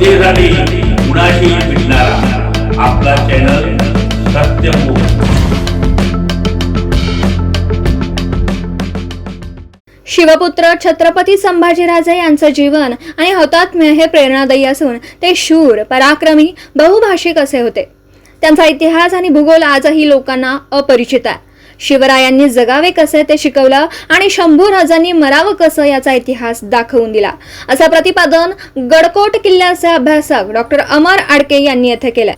तेज आणि भेटणारा आपला चॅनल सत्यमुख शिवपुत्र छत्रपती संभाजीराजे यांचं जीवन आणि हौतात्म्य हे प्रेरणादायी असून ते शूर पराक्रमी बहुभाषिक असे होते. त्यांचा इतिहास आणि भूगोल आजही लोकांना अपरिचित आहे. शिवरायांनी जगावे कसे ते शिकवलं आणि शंभू राजांनी मरावं कसं याचा इतिहास दाखवून दिला. असं प्रतिपादन गडकोट किल्ल्याचे अभ्यासक डॉक्टर अमर आडके यांनी येथे केलं.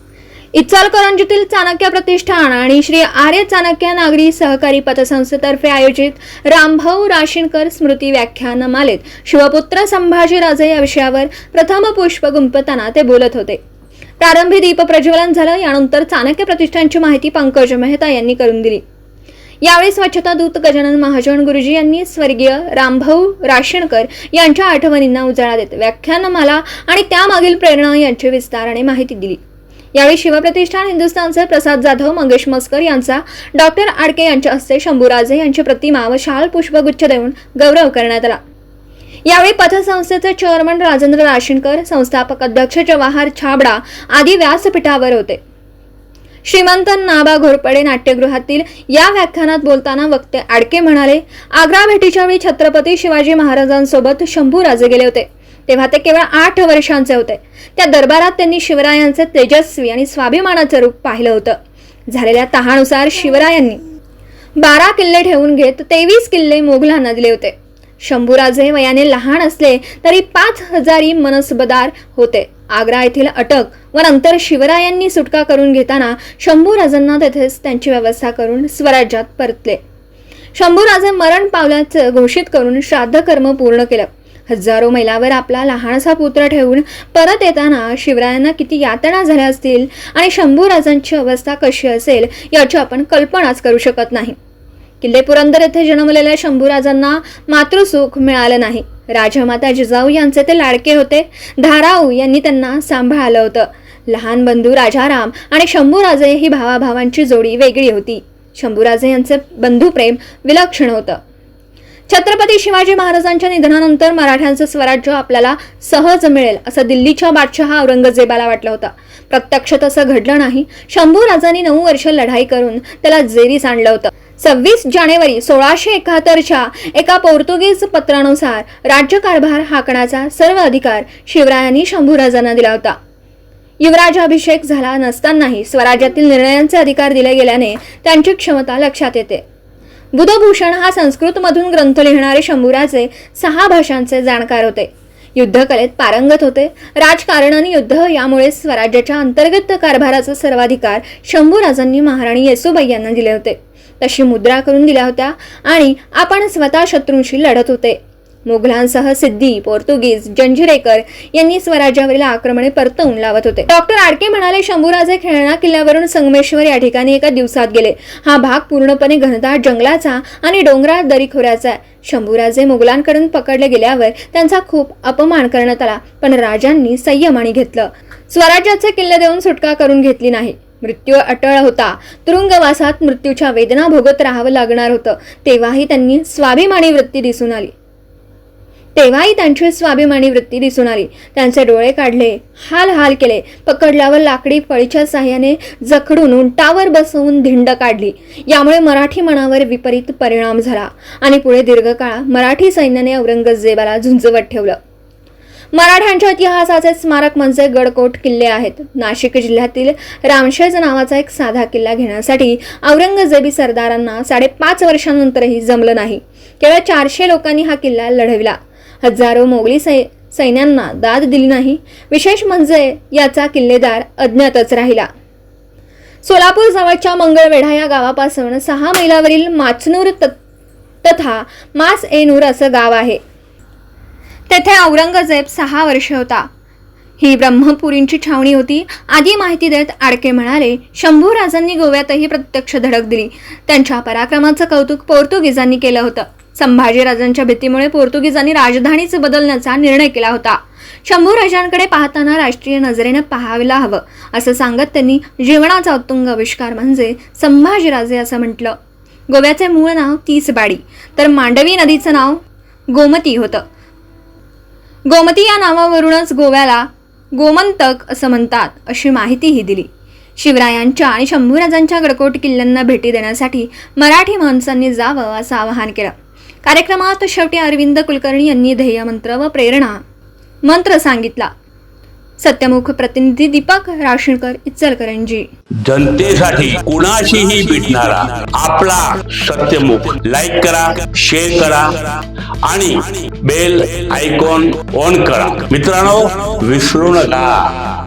इचलकरंजीतील चाणक्य प्रतिष्ठान आणि श्री आर्य चाणक्य नागरी सहकारी पतसंस्थेतर्फे आयोजित रामभाऊ राशीनकर स्मृती व्याख्यानमालेत शिवपुत्र संभाजीराजे या विषयावर प्रथम पुष्प गुंपताना ते बोलत होते. प्रारंभी दीप प्रज्वलन झालं यानंतर चाणक्य प्रतिष्ठानची माहिती पंकज मेहता यांनी करून दिली. यावेळी स्वच्छता दूत गजानन महाजन गुरुजी यांनी स्वर्गीय रामभाऊ राशीणकर यांच्या आठवणींना उजाळा देत व्याख्यानमाला आणि त्यामागील प्रेरणा यांची विस्ताराने माहिती दिली. यावेळी शिवप्रतिष्ठान हिंदुस्थानचे प्रसाद जाधव मंगेश मस्कर यांचा डॉक्टर आडके यांच्या हस्ते शंभूराजे यांची प्रतिमा व शाल पुष्पगुच्छ देऊन गौरव करण्यात आला. यावेळी पथसंस्थेचे चेअरमन राजेंद्र राशीनकर संस्थापक अध्यक्ष जवाहर छाबडा आदी व्यासपीठावर होते. श्रीमंत नाबा घोरपडे नाट्यगृहातील या व्याख्यानात बोलताना वक्ते आडके म्हणाले आग्रा भेटीच्या वेळी छत्रपती शिवाजी महाराजांसोबत शंभू राजे गेले होते. तेव्हा ते केवळ आठ वर्षांचे होते. त्या दरबारात त्यांनी शिवरायांचे तेजस्वी आणि स्वाभिमानाचं रूप पाहिलं होतं. झालेल्या तहानुसार शिवरायांनी बारा किल्ले ठेवून घेत तेवीस किल्ले मोगलांना दिले होते. शंभूराजे वयाने लहान असले तरी पाच हजारी मनसबदार होते. आग्रा येथील अटक व नंतर शिवरायांनी सुटका करून घेताना शंभूराजांना तेथेच त्यांची व्यवस्था करून स्वराज्यात परतले. शंभूराजे मरण पावल्याचं घोषित करून श्राद्ध कर्म पूर्ण केलं. हजारो मैलावर आपला लहानसा पुत्र ठेवून परत येताना शिवरायांना किती यातना झाल्या असतील आणि शंभूराजांची अवस्था कशी असेल याची आपण कल्पनाच करू शकत नाही. किल्ले पुरंदर येथे जन्मलेल्या शंभूराजांना मातृसुख मिळालं नाही. राजमाता जिजाऊ यांचे ते लाडके होते. धाराऊ यांनी त्यांना सांभाळलं होतं. लहान बंधू राजाराम आणि शंभूराजे ही भावाभावांची जोडी वेगळी होती. शंभूराजे यांचे बंधुप्रेम विलक्षण होतं. छत्रपती शिवाजी महाराजांच्या निधनानंतर मराठ्यांचं स्वराज्य आपल्याला सहज मिळेल असं दिल्लीच्या बादशहा औरंगजेबाला वाटलं होतं. प्रत्यक्ष तसं घडलं नाही. शंभू राजांनी नऊ वर्ष लढाई करून त्याला जेरीस आणलं होतं. सव्वीस जानेवारी सोळाशे एकाहत्तरच्या एका पोर्तुगीज पत्रानुसार राज्यकारभार हाकण्याचा सर्व अधिकार शिवरायांनी शंभूराजांना दिला होता. युवराजाभिषेक झाला नसतानाही स्वराज्यातील निर्णयांचे अधिकार दिले गेल्याने त्यांची क्षमता लक्षात येते. बुधभूषण हा संस्कृतमधून ग्रंथ लिहिणारे शंभूराजे सहा भाषांचे जाणकार होते. युद्धकलेत पारंगत होते. राजकारण आणि युद्ध यामुळे स्वराज्याच्या अंतर्गत कारभाराचा सर्वाधिकार शंभूराजांनी महाराणी येसुबाई यांना दिले होते. तशी मुद्रा करून दिल्या होत्या आणि आपण स्वतः शत्रूंशी लढत होते. मुघलांसह सिद्धी पोर्तुगीज जंजिरेकर यांनी स्वराज्यावरील आक्रमणे परतवून लावत होते. डॉक्टर आडके म्हणाले शंभूराजे खेळणा किल्ल्यावरून संगमेश्वर या ठिकाणी एका दिवसात गेले. हा भाग पूर्णपणे घनदाट जंगलाचा आणि डोंगराळ दरीखोऱ्याचा आहे. शंभूराजे मुघलांकडून पकडले गेल्यावर त्यांचा खूप अपमान करण्यात आला पण राजांनी संयमाने घेतलं. स्वराज्याचे किल्ले देऊन सुटका करून घेतली नाही. मृत्यू अटळ होता. तुरुंगवासात मृत्यूच्या वेदना भोगत राहावं लागणार होतं. तेव्हाही त्यांनी स्वाभिमानी वृत्ती दिसून आली. तेव्हाही त्यांची स्वाभिमानी वृत्ती दिसून आली. त्यांचे डोळे काढले हाल हाल केले पकडल्यावर लाकडी फळीच्या साह्याने जखडून उंटावर बसवून धिंड काढली. यामुळे मराठी मनावर विपरीत परिणाम झाला आणि पुढे दीर्घकाळ मराठी सैन्याने औरंगजेबाला झुंजवत ठेवलं. मराठ्यांच्या इतिहासाचे स्मारक म्हणजे गडकोट किल्ले आहेत. नाशिक जिल्ह्यातील रामशेज नावाचा एक साधा किल्ला घेण्यासाठी औरंगजेबी सरदारांना साडेपाच वर्षांनंतरही जमलं नाही. केवळ चारशे लोकांनी हा किल्ला लढविला. हजारो मोगली सै सैन्यांना दाद दिली नाही. विशेष म्हणजे याचा किल्लेदार अज्ञातच राहिला. सोलापूर जवळच्या मंगळवेढा या गावापासून सहा मैलावरील माचनूर तथा मास एनूर असं गाव आहे. तेथे औरंगजेब सहा वर्षे होता. ही ब्रह्मपुरींची छावणी होती. आधी माहिती देत आडके म्हणाले शंभू राजांनी गोव्यातही प्रत्यक्ष धडक दिली. त्यांच्या पराक्रमाचं कौतुक पोर्तुगीजांनी केलं होतं. संभाजीराजांच्या भीतीमुळे पोर्तुगीजांनी राजधानीच बदलण्याचा निर्णय केला होता. शंभू राजांकडे पाहताना राष्ट्रीय नजरेनं पाहायला हवं असं सांगत त्यांनी जीवनाचा उत्तुंग आविष्कार म्हणजे संभाजीराजे असं म्हटलं. गोव्याचे मूळ नाव तीसबाडी तर मांडवी नदीचं नाव गोमती होतं. गोमती या नावावरूनच गोव्याला गोमंतक असं म्हणतात अशी माहितीही दिली. शिवरायांच्या आणि शंभूराजांच्या गडकोट किल्ल्यांना भेटी देण्यासाठी मराठी माणसांनी जावं असं आवाहन केलं. कार्यक्रमात शेवटी अरविंद कुलकर्णी यांनी ध्येयमंत्र व प्रेरणा मंत्र सांगितला. सत्यमुख प्रतिनिधी दीपक राशीणकर इचलकरंजी. जनतेसाठी कुणाशीही भेटणारा आपला सत्यमुख लाईक करा शेअर करा आणि बेल आयकॉन ऑन करा. मित्रांनो विसरू नका.